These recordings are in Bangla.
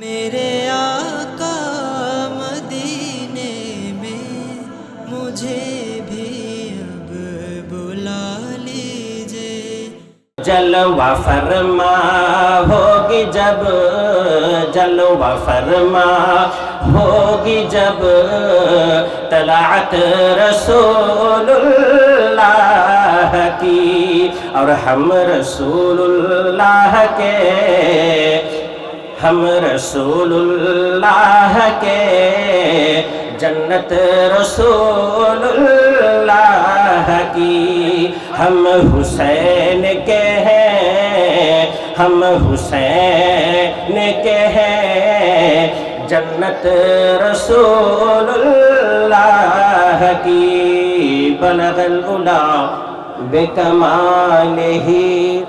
میرے آقا مدینے میں مجھے بھی اب بلا لیجے جلوہ فرما ہوگی جب، جلوہ فرما ہوگی جب، طلعت رسول اللہ کی اور ہم رسول اللہ کے ہم رسول اللہ کے جنت رسول اللہ کی۔ ہم حسین کے ہیں، ہم حسین کے ہیں۔ جنت رسول اللہ کی۔ بلغ العلا ہی۔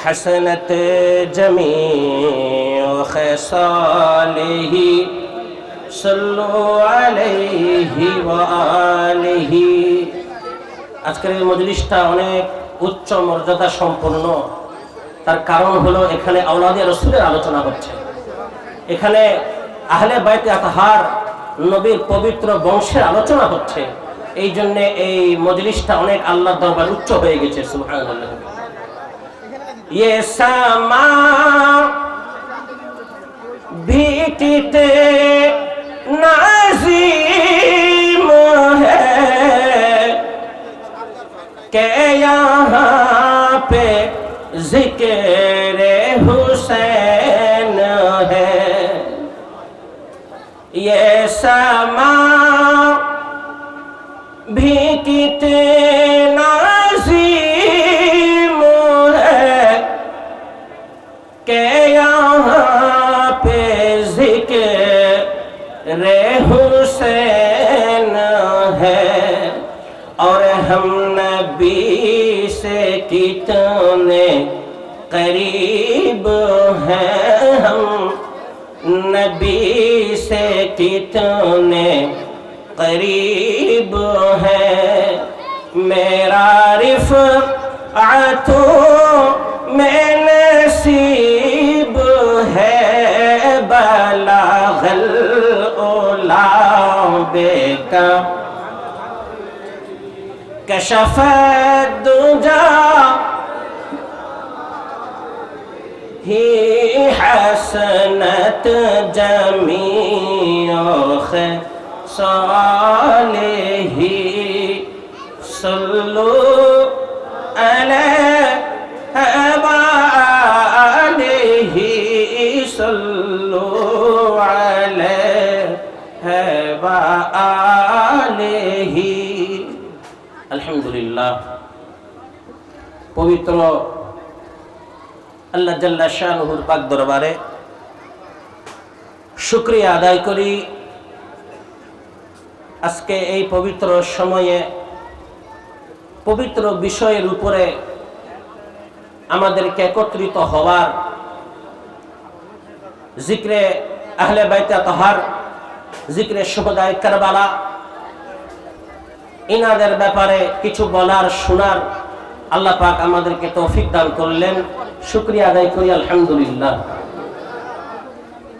حسنت جميع خصاله صلوا عليه وآله আজকের এই মজলিসটা অনেক উচ্চ মর্যাদা সম্পন্ন তার কারণ হলো এখানে আওলাদিয়া রসুলের আলোচনা হচ্ছে এখানে আহলে বাইতে আতাহার নবীর পবিত্র বংশের আলোচনা হচ্ছে এই জন্য এই মজলিসটা অনেক আল্লাহ দরবার উচ্চ হয়ে গেছে সুবহানাল্লাহ یہ سما بھیٹتے نازیم ہے کہ یہاں پہ ذکر حسین ہے۔ یہ سما بھی ہم نبی سے کتنے قریب ہیں ہم؟ نبی سے کتنے قریب ہیں؟ میرا رفق آتو میں نصیب ہے بلا غل اولا بیٹا كشف الدجى هي حسنة جميع خصاله صلوا পবিত্র আল্লাহ জাল্লা শাহনুর পাক দরবারে শুক্রিয়া আদায় করি। আজকে এই পবিত্র সময়ে পবিত্র বিষয়ের উপরে আমাদেরকে একত্রিত হওয়ার জিক্রে আহলে বাইতে তাহার জিক্রে শুভদায় কারবালা, ইনাদের ব্যাপারে কিছু বলার, শোনার আল্লাহ পাক আমাদেরকে তৌফিক দান করলেন। শুক্রিয়া আদায় করি, আলহামদুলিল্লাহ।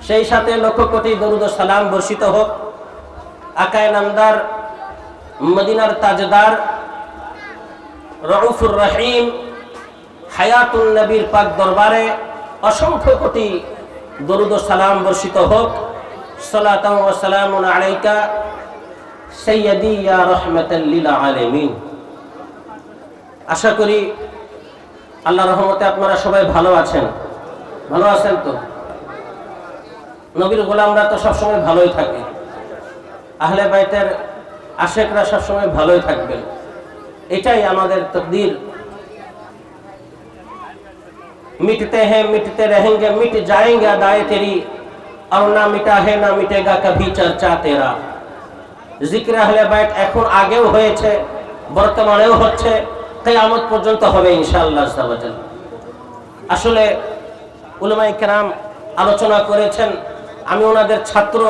সেই সাথে লক্ষ কোটি দরুদ সালাম বর্ষিত হোক। আকায় নামদার, মদিনার তাজদার, রউফুর রহিম হায়াতুল নবীর পাক দরবারে অসংখ্য কোটি দরুদ সালাম বর্ষিত হোক। সালাতাম আলাইকা সৈয়দি ইয়া রহমাতাল লিল আলামিন। আশা করি আল্লাহ রহমতে আপনারা সবাই ভালো আছেন। ভালো আছেন তো? নবীর গোলামরা তো সবসময় ভালোই থাকে। আহলে বাইতের আশেকরা সবসময় ভালোই থাকবেন। এটাই আমাদের তকদির। মিটতে হে, মিটতে রেহেঙ্গে, মিট যায়েঙ্গে দায়ে তেরি। আর না মিটা হে, না মিটেগা কভি চর্চা তেরা। জিক্র আহলে বাইট এখন আগেও হয়েছে, বর্তমানেও হচ্ছে। কিয়ামত পর্যন্ত হবে ইনশাআল্লাহ আসলে উলামায়ে কেরাম আলোচনা করেছেন, আমি ওনাদের ছাত্র।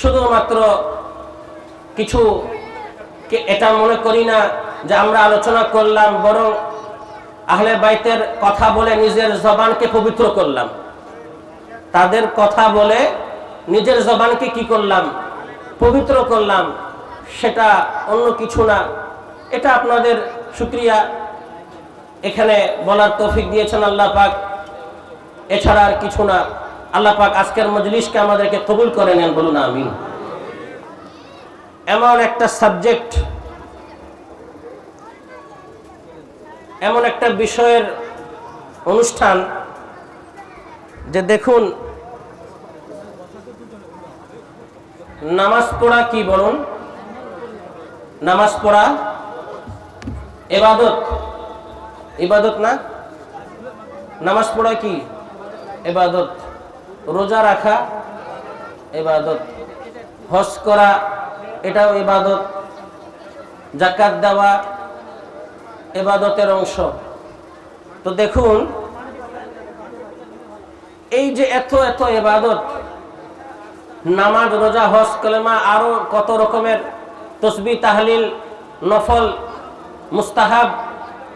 শুধুমাত্র কিছু এটা মনে করি না যে আমরা আলোচনা করলাম, বরং আহলে বাইতের কথা বলে নিজের জবানকে পবিত্র করলাম। তাদের কথা বলে নিজের জবানকে কি করলাম? পবিত্র করলাম। সেটা অন্য কিছু না। এটা আপনাদের শুক্রিয়া। এখানে বলার তৌফিক দিয়েছেন আল্লাহ পাক। এছাড়া আর কিছু না। আল্লাহ পাক আজকের মজলিসকে আমাদেরকে কবুল করে নেন বলুন আমি এমন একটা সাবজেক্ট, এমন একটা বিষয়ের অনুষ্ঠান যে দেখুন, নামাজ পড়া কি বলুন? নামাজ পড়া, এবাদত। ইবাদত না? নামাজ পড়া কি? এবাদত। রোজা রাখা, এবাদত। হজ করা, এটাও ইবাদত জাকাত দেওয়া, এবাদতের অংশ। তো দেখুন, এই যে এত এত এবাদত, নামাজ, রোজা, হজ, কলেমা আরও কত রকমের তসবি তাহলিল নফল, মুস্তাহাব,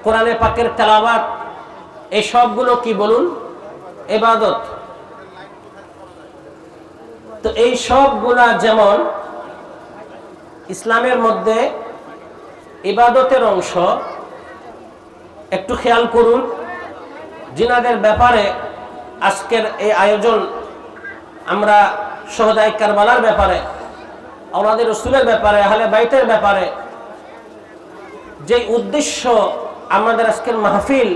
কোরআনে পাকের তেলাবাত এই সবগুলো কি বলুন? এবাদত তো এই সবগুলা যেমন ইসলামের মধ্যে ইবাদতের অংশ, একটু খেয়াল করুন, জিনাদের ব্যাপারে আজকের এই আয়োজন আমরা সহদায় কারবালার ব্যাপারে আমাদের রসুলের ব্যাপারে, আহলে বাইতের ব্যাপারে যে উদ্দেশ্য আমাদের আজকের মাহফিল,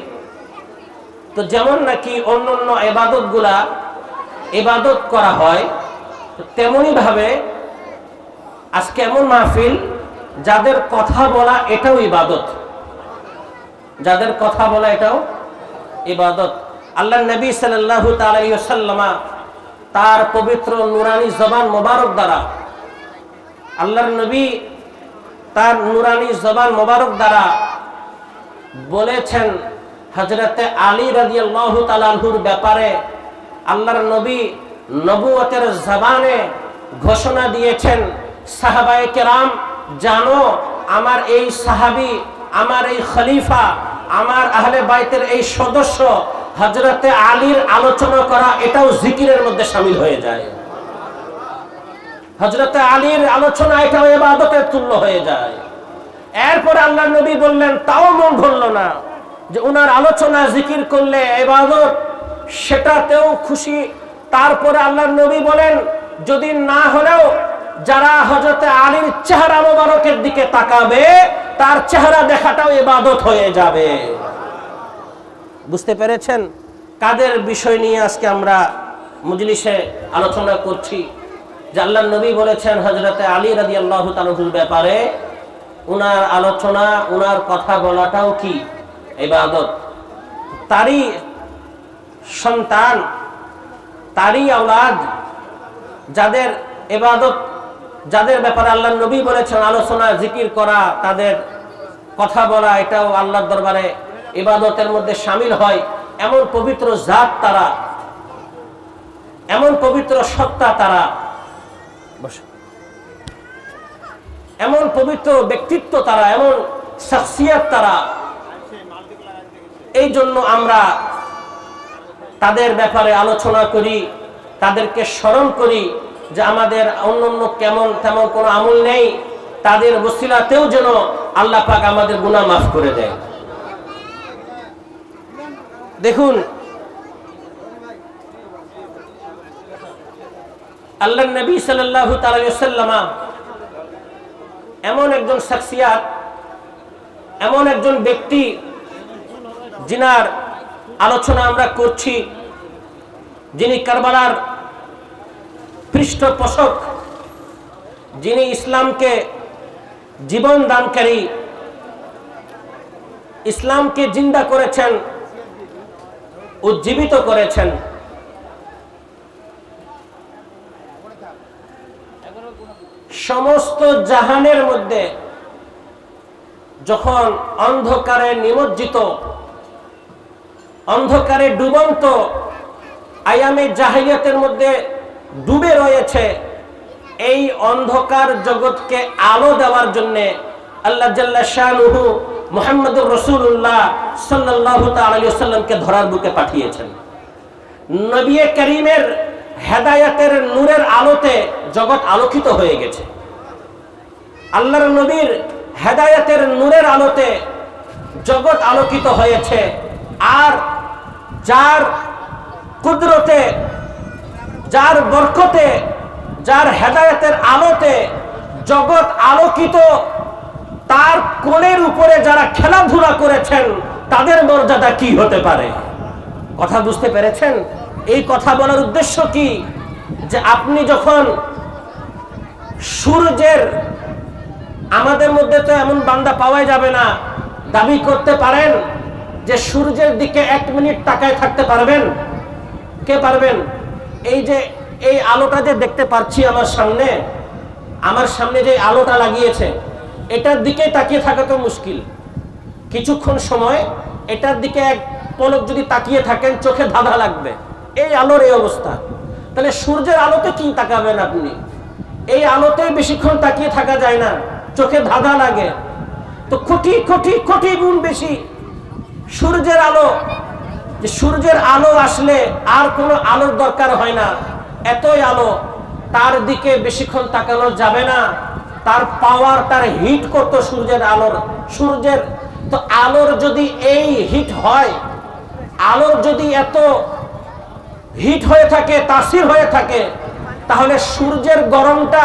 তো যেমন নাকি অন্য অন্য এবাদতগুলা এবাদত করা হয়, তো তেমনই ভাবে আজকে এমন মাহফিল, যাদের কথা বলা এটাও ইবাদত। যাদের কথা বলা এটাও ইবাদত। আল্লাহ নবী সাল্লাল্লাহু তাআলা সাল্লামা তার পবিত্র নুরানি জবান মোবারক দ্বারা আল্লাহর নবী তার নুরানি জবান মোবারক দ্বারা বলেছেন হজরতে আলী তাআলাহুর ব্যাপারে আল্লাহর নবী নবুয়তের জবানে ঘোষণা দিয়েছেন, সাহাবায়ে কেরাম, জানো আমার এই সাহাবী, আমার এই খলিফা, আমার আহলে বাইতের এই সদস্য হজরতে আলীর আলোচনা করা এটাও জিকিরের মধ্যে সামিল হয়ে যায়। হজরতে আলীর আলোচনা এটাও এবাদতের তুল্য হয়ে যায়। এরপর আল্লাহ নবী বললেন, তাও মন ভরল না যে ওনার আলোচনা জিকির করলে এবাদত, সেটাতেও খুশি। তারপরে আল্লাহ নবী বলেন, যদি না হলেও যারা হজরতে আলীর চেহারা মোবারকের দিকে তাকাবে, তার চেহারা দেখাটাও এবাদত হয়ে যাবে। বুঝতে পেরেছেন? কাদের বিষয় নিয়ে আজকে আমরা মজলিসে আলোচনা করছি? আল্লাহ নবী বলেছেন হজরতে আলী রাজি আল্লাহ তালুর ব্যাপারে উনার আলোচনা, উনার কথা বলাটাও কি ইবাদত তারই সন্তান, তারই আওলাদ, যাদের এবাদত যাদের ব্যাপারে আল্লাহ নবী বলেছেন, আলোচনা, জিকির করা, তাদের কথা বলা, এটাও আল্লাহর দরবারে ইবাদতের মধ্যে সামিল হয় এমন পবিত্র জাত তারা, এমন পবিত্র সত্তা তারা। এমন পবিত্র ব্যক্তিত্ব তারা, এমন শখসিয়াত তারা। এই জন্য আমরা তাদের ব্যাপারে আলোচনা করি, তাদেরকে স্মরণ করি যে আমাদের অন্য অন্য কেমন তেমন কোনো আমল নেই, তাদের বসিলাতেও যেন আল্লাহ পাক আমাদের গুনাহ মাফ করে দেয়। দেখুন আল্লাহ নবী সাল্লাল্লাহু তাআলা সাল্লামা এমন একজন শখসিয়াত, এমন একজন ব্যক্তি যিনার আলোচনা আমরা করছি, যিনি কারবালার পৃষ্ঠপোষক যিনি ইসলামকে জীবন দানকারী, ইসলামকে জিন্দা করেছেন উজ্জীবিত করেছেন। সমস্ত জাহানের মধ্যে যখন অন্ধকারে নিমজ্জিত, অন্ধকারে ডুবন্ত আয়ামে জাহিলিয়াতের মধ্যে ডুবে রয়েছে, এই অন্ধকার জগৎকে আলো দেওয়ার জন্য আল্লাহ জাল্লা শাহনুহু মোহাম্মদুর রসুল্লাহ সাল্লাহ তাল্লামকে ধরার বুকে পাঠিয়েছেন। নবী করিমের হেদায়াতের নূরের আলোতে জগৎ আলোকিত হয়ে গেছে। আল্লাহর নবীর হেদায়াতের নূরের আলোতে জগৎ আলোকিত হয়েছে আর যার কুদরতে, যার বরকতে, যার হেদায়তের আলোতে জগৎ আলোকিত, তার কোলের উপরে যারা খেলাধুলা করেছেন, তাদের মর্যাদা কি হতে পারে? কথা বুঝতে পেরেছেন? এই কথা বলার উদ্দেশ্য কি? যে আপনি যখন সূর্যের আমাদের মধ্যে তো এমন বান্দা পাওয়াই যাবে না, দাবি করতে পারেন যে সূর্যের দিকে এক মিনিট তাকায় থাকতে পারবেন? কে পারবেন? এই যে, এই আলোটা যে দেখতে পাচ্ছি আমার সামনে আমার সামনে যে আলোটা লাগিয়েছে, এটার দিকে তাকিয়ে থাকা তো মুশকিল। কিছুক্ষণ সময়, এটার দিকে এক পলক যদি তাকিয়ে থাকেন, চোখে ধাঁধা লাগবে। এই আলোর এই অবস্থা। তাহলে সূর্যের আলোতে কি তাকাবেন আপনি? এই আলোতে বেশিক্ষণ তাকিয়ে থাকা যায় না, চোখে ধাঁধা লাগে। তো কোটি কোটি কোটি গুণ বেশি। সূর্যের আলো, যে সূর্যের আলো আসলে আর কোনো আলোর দরকার হয় না। এতই আলো, তার দিকে বেশিক্ষণ তাকানো যাবে না। তার পাওয়ার তার হিট করতো সূর্যের আলোর? সূর্যের, তো আলোর যদি এই হিট হয়, আলোর যদি এত হিট হয়ে থাকে, তাসির হয়ে থাকে, তাহলে সূর্যের গরমটা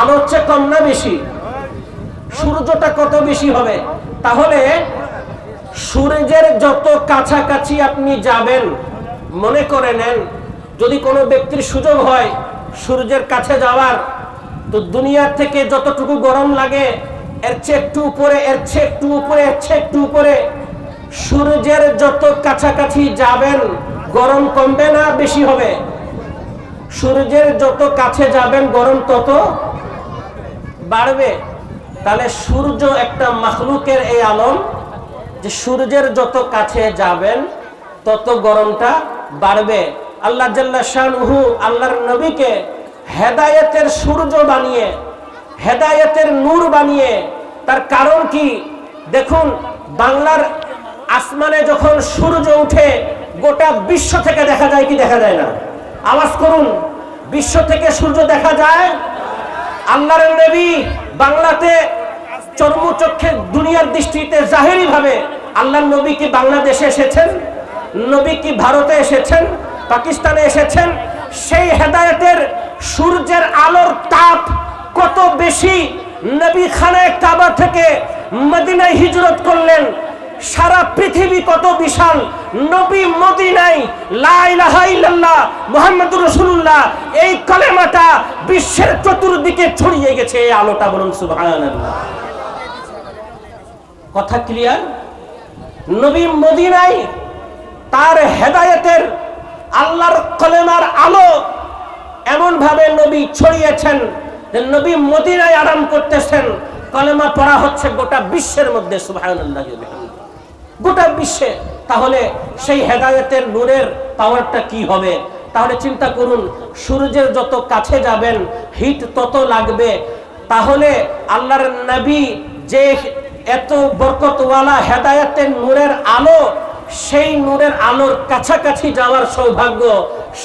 আলোর চেয়ে কম না বেশি? সূর্যটা কত বেশি হবে? তাহলে সূর্যের যত কাছাকাছি আপনি যাবেন, মনে করে নেন, যদি কোনো ব্যক্তির সুযোগ হয় সূর্যের কাছে যাওয়ার, তো দুনিয়ার থেকে যতটুকু গরম লাগে, এর চেয়ে একটু উপরে, এর চেয়ে একটু উপরে, এর চেয়ে একটু উপরে, সূর্যের যত কাছাকাছি যাবেন গরম কমবে না, বেশি হবে। সূর্যের যত কাছে যাবেন, গরম তত বাড়বে। তাহলে সূর্য একটা মাখলুকের এই আলম, যে সূর্যের যত কাছে যাবেন, তত গরমটা বাড়বে। আল্লাহ জাল্লা শাহু আল্লাহর নবীকে হেদায়েতের সূর্য বানিয়ে, হেদায়েতের নূর বানিয়ে, তার কারণ কি? দেখুন, বাংলার আসমানে যখন সূর্য উঠে গোটা বিশ্ব থেকে দেখা যায় কি দেখা যায় না? আওয়াজ করুন। বিশ্ব থেকে সূর্য দেখা যায়? আল্লাহর নবী বাংলাতে চর্মচক্ষে দুনিয়ার দৃষ্টিতে জাহেরি ভাবে আল্লাহর নবী কি বাংলাদেশে এসেছেন? নবী কি ভারতে এসেছেন? পাকিস্তানে এসেছেন? সেই হেদায়তের সূর্যের আলোর তাপ কত বেশি? নবী খানায় কাবা থেকে মদিনায় হিজরত করলেন। সারা পৃথিবী কত বিশাল? নবী মদিনায় লা ইলাহা ইল্লাল্লাহ মুহাম্মাদুর রাসূলুল্লাহ, এই কলেমাটা বিশ্বের চতুর্দিকে ছড়িয়ে গেছে, এই আলোটা বলুন কথা ক্লিয়ার নবী মদিনায় তার হেদায়েতের আল্লাহর কলেমার আলো এমন ভাবে নবী ছড়িয়েছেন যে নবী মদিনায় আরাম করতেছেন। কলেমা পড়া হচ্ছে গোটা বিশ্বের মধ্যে, সুবহানাল্লাহ। গোটা বিশ্বে, তাহলে সেই হেদায়তের নূরের পাওয়ারটা কি হবে? তাহলে চিন্তা করুন, সূর্যের যত কাছে যাবেন, হিট তত লাগবে। তাহলে আল্লাহর নবী যে এত বরকতওয়ালা হেদায়তের নূরের আলো, সেই নূরের আলোর কাছাকাছি যাওয়ার সৌভাগ্য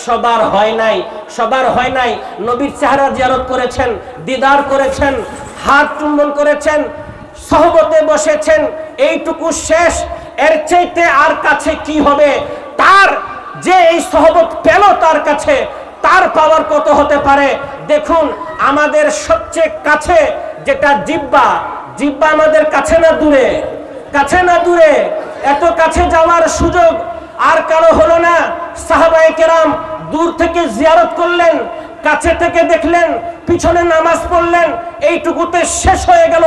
সবার হয় নাই, সবার হয় নাই। নবীর চেহারা জিয়ারত করেছেন, দিদার করেছেন, হাত চুম্বন করেছেন, সহবতে বসেছেন, এইটুকু শেষ। এর চাইতে আর কাছে কি হবে? তার যে এই সহবত পেল তার কাছে, তার পাওয়ার কত হতে পারে? দেখুন, আমাদের সবচেয়ে কাছে যেটা জিব্বা জিব্বা আমাদের কাছে না দূরে? কাছে না দূরে? এত কাছে যাওয়ার সুযোগ আর কারও হলো না। সাহাবাই কেরাম দূর থেকে জিয়ারত করলেন, কাছে থেকে দেখলেন, পিছনে নামাজ পড়লেন, এইটুকুতে শেষ হয়ে গেল।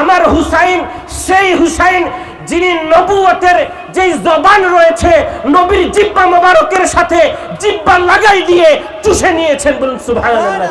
আমার হুসাইন, সেই হুসাইন যিনি নবুয়তের যে জবান রয়েছে, নবীর জিব্বা মোবারকের সাথে জিব্বা লাগাই দিয়ে চুষে নিয়েছেন বলুন সুবহানাল্লাহ।